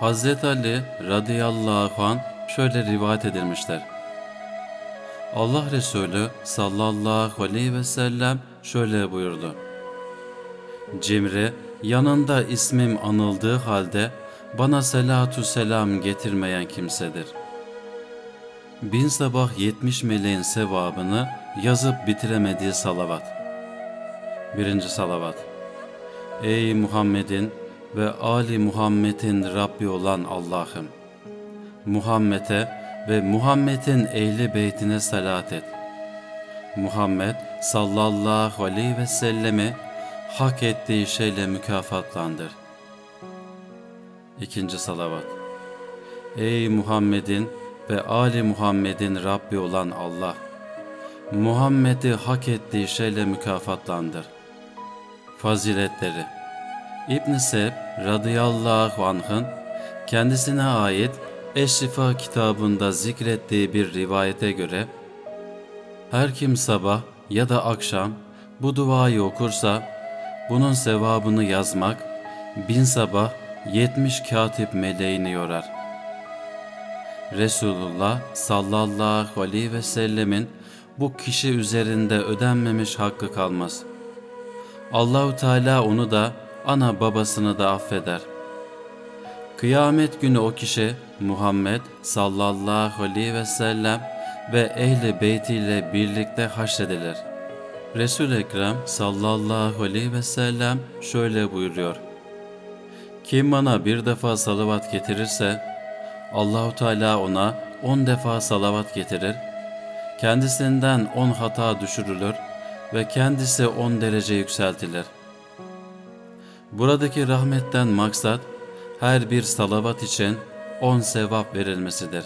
Hazreti Ali radıyallahu an şöyle rivayet edilmişler. Allah Resulü sallallahu aleyhi ve sellem şöyle buyurdu. Cimri yanında ismim anıldığı halde bana selatu selam getirmeyen kimsedir. Bin sabah yetmiş meleğin sevabını yazıp bitiremediği salavat. Birinci salavat. Ey Muhammed'in ve Ali Muhammed'in Rabbi olan Allah'ım! Muhammed'e ve Muhammed'in ehli beytine salat et. Muhammed sallallahu aleyhi ve sellemi hak ettiği şeyle mükafatlandır. İkinci salavat. Ey Muhammed'in ve Ali Muhammed'in Rabbi olan Allah! Muhammed'i hak ettiği şeyle mükafatlandır. Faziletleri İbn Seb radıyallahu anh'ın kendisine ait Eşrifa kitabında zikrettiği bir rivayete göre her kim sabah ya da akşam bu duayı okursa bunun sevabını yazmak bin sabah yetmiş katip meleğini yorar. Resulullah sallallahu aleyhi ve sellemin bu kişi üzerinde ödenmemiş hakkı kalmaz. Allahu Teala onu da ana babasını da affeder. Kıyamet günü o kişi Muhammed sallallahu aleyhi ve sellem ve ehli beytiyle birlikte haşredilir. Resul-i Ekrem sallallahu aleyhi ve sellem şöyle buyuruyor. Kim bana bir defa salavat getirirse Allahu Teala ona on defa salavat getirir. Kendisinden on hata düşürülür ve kendisi on derece yükseltilir. Buradaki rahmetten maksat her bir salavat için on sevap verilmesidir.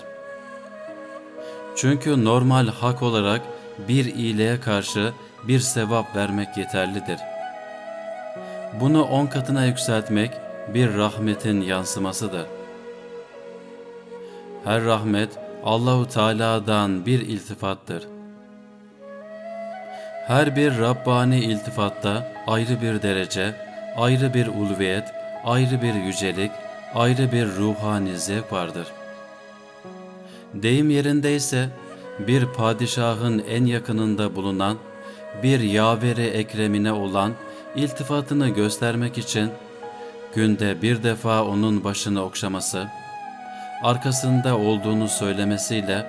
Çünkü normal hak olarak bir iyiliğe karşı bir sevap vermek yeterlidir. Bunu on katına yükseltmek bir rahmetin yansımasıdır. Her rahmet Allahu Teala'dan bir iltifattır. Her bir Rabbani iltifatta ayrı bir derece, ayrı bir ulviyet, ayrı bir yücelik, ayrı bir ruhani zevk vardır. Deyim yerindeyse bir padişahın en yakınında bulunan bir yaveri ekremine olan iltifatını göstermek için günde bir defa onun başını okşaması, arkasında olduğunu söylemesiyle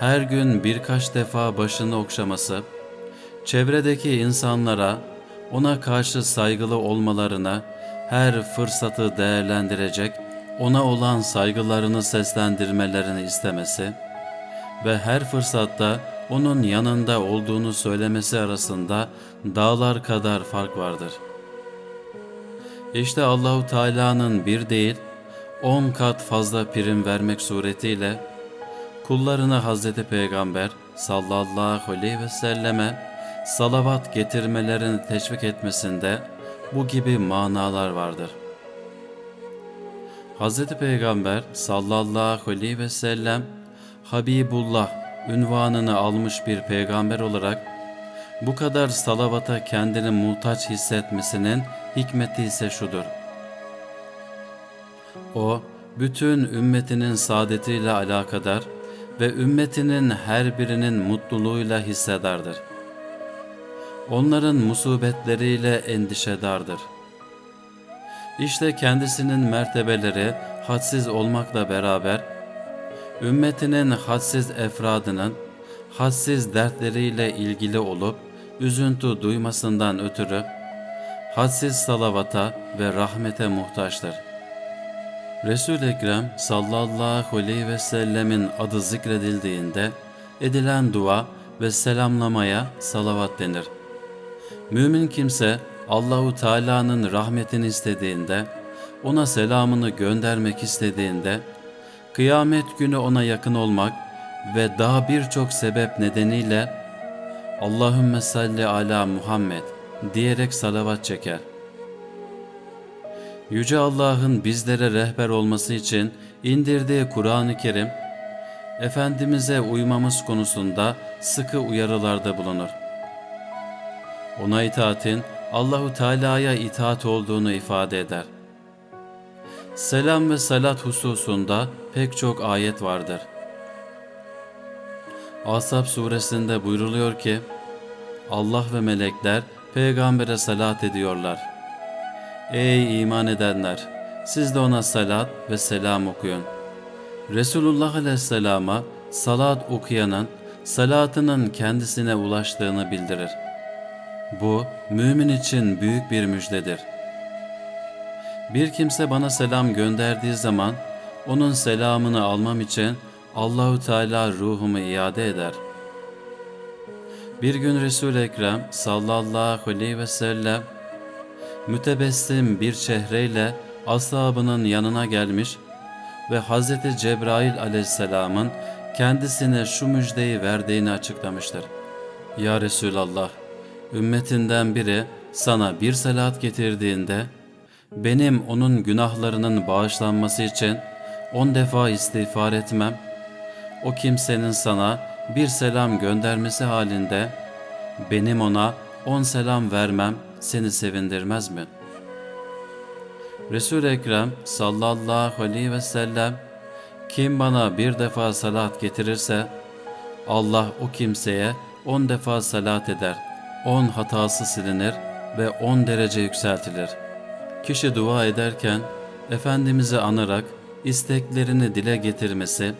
her gün birkaç defa başını okşaması, çevredeki insanlara ona karşı saygılı olmalarına her fırsatı değerlendirecek, ona olan saygılarını seslendirmelerini istemesi ve her fırsatta onun yanında olduğunu söylemesi arasında dağlar kadar fark vardır. İşte Allahu Teala'nın bir değil, on kat fazla prim vermek suretiyle kullarına Hazreti Peygamber sallallahu aleyhi ve selleme salavat getirmelerini teşvik etmesinde bu gibi manalar vardır. Hz. Peygamber sallallahu aleyhi ve sellem Habibullah ünvanını almış bir peygamber olarak bu kadar salavata kendini muhtaç hissetmesinin hikmeti ise şudur. O, bütün ümmetinin saadetiyle alakadar ve ümmetinin her birinin mutluluğuyla hissedardır. Onların musibetleriyle endişedardır. İşte kendisinin mertebeleri hadsiz olmakla beraber, ümmetinin hadsiz efradının hadsiz dertleriyle ilgili olup üzüntü duymasından ötürü hadsiz salavata ve rahmete muhtaçtır. Resul-i Ekrem sallallahu aleyhi ve sellemin adı zikredildiğinde edilen dua ve selamlamaya salavat denir. Mümin kimse Allahu Teala'nın rahmetini istediğinde, ona selamını göndermek istediğinde, kıyamet günü ona yakın olmak ve daha birçok sebep nedeniyle Allahümme salli ala Muhammed diyerek salavat çeker. Yüce Allah'ın bizlere rehber olması için indirdiği Kur'an-ı Kerim, Efendimiz'e uymamız konusunda sıkı uyarılarda bulunur. Ona itaatin Allahu Teala'ya itaat olduğunu ifade eder. Selam ve salat hususunda pek çok ayet vardır. Asap suresinde buyruluyor ki, Allah ve melekler peygambere salat ediyorlar. Ey iman edenler! Siz de ona salat ve selam okuyun. Resulullah Aleyhisselam'a salat okuyanın salatının kendisine ulaştığını bildirir. Bu mümin için büyük bir müjdedir. Bir kimse bana selam gönderdiği zaman onun selamını almam için Allahu Teala ruhumu iade eder. Bir gün Resul-i Ekrem sallallahu aleyhi ve sellem mütebessim bir çehreyle ashabının yanına gelmiş ve Hz. Cebrail aleyhisselamın kendisine şu müjdeyi verdiğini açıklamıştır. Ya Resulallah, ümmetinden biri sana bir salat getirdiğinde, benim onun günahlarının bağışlanması için on defa istiğfar etmem, o kimsenin sana bir selam göndermesi halinde, benim ona on selam vermem seni sevindirmez mi? Resul-i Ekrem sallallahu aleyhi ve sellem kim bana bir defa salat getirirse Allah o kimseye on defa salat eder. On hatası silinir ve on derece yükseltilir. Kişi dua ederken Efendimiz'i anarak isteklerini dile getirmesi,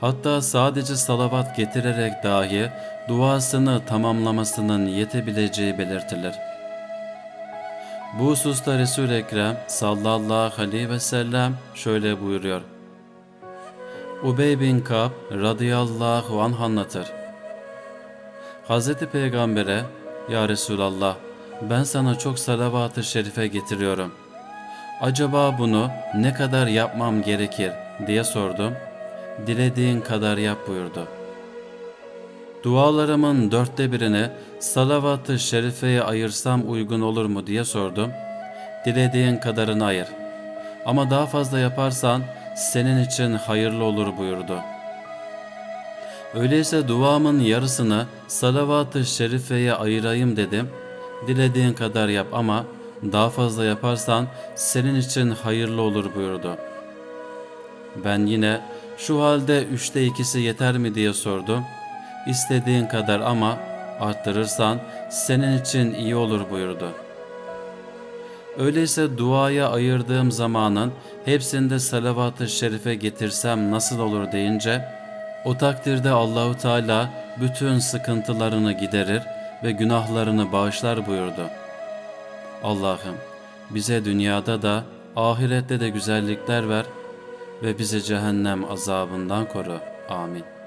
hatta sadece salavat getirerek dahi duasını tamamlamasının yetebileceği belirtilir. Bu hususta Resul-i Ekrem sallallahu aleyhi ve sellem şöyle buyuruyor. Ubey bin Kab radıyallahu anh anlatır. Hazreti Peygamber'e Ya Resulallah ben sana çok salavat-ı şerife getiriyorum. Acaba bunu ne kadar yapmam gerekir diye sordum. Dilediğin kadar yap buyurdu. Dualarımın dörtte birini salavat-ı şerifeye ayırsam uygun olur mu diye sordum. Dilediğin kadarını ayır. Ama daha fazla yaparsan senin için hayırlı olur buyurdu. Öyleyse duamın yarısını salavat-ı şerifeye ayırayım dedim. Dilediğin kadar yap ama daha fazla yaparsan senin için hayırlı olur buyurdu. Ben yine şu halde üçte ikisi yeter mi diye sordum. İstediğin kadar ama arttırırsan senin için iyi olur buyurdu. Öyleyse duaya ayırdığım zamanın hepsinde salavat-ı şerife getirsem nasıl olur deyince o takdirde Allahu Teala bütün sıkıntılarını giderir ve günahlarını bağışlar buyurdu. Allah'ım bize dünyada da ahirette de güzellikler ver ve bizi cehennem azabından koru. Amin.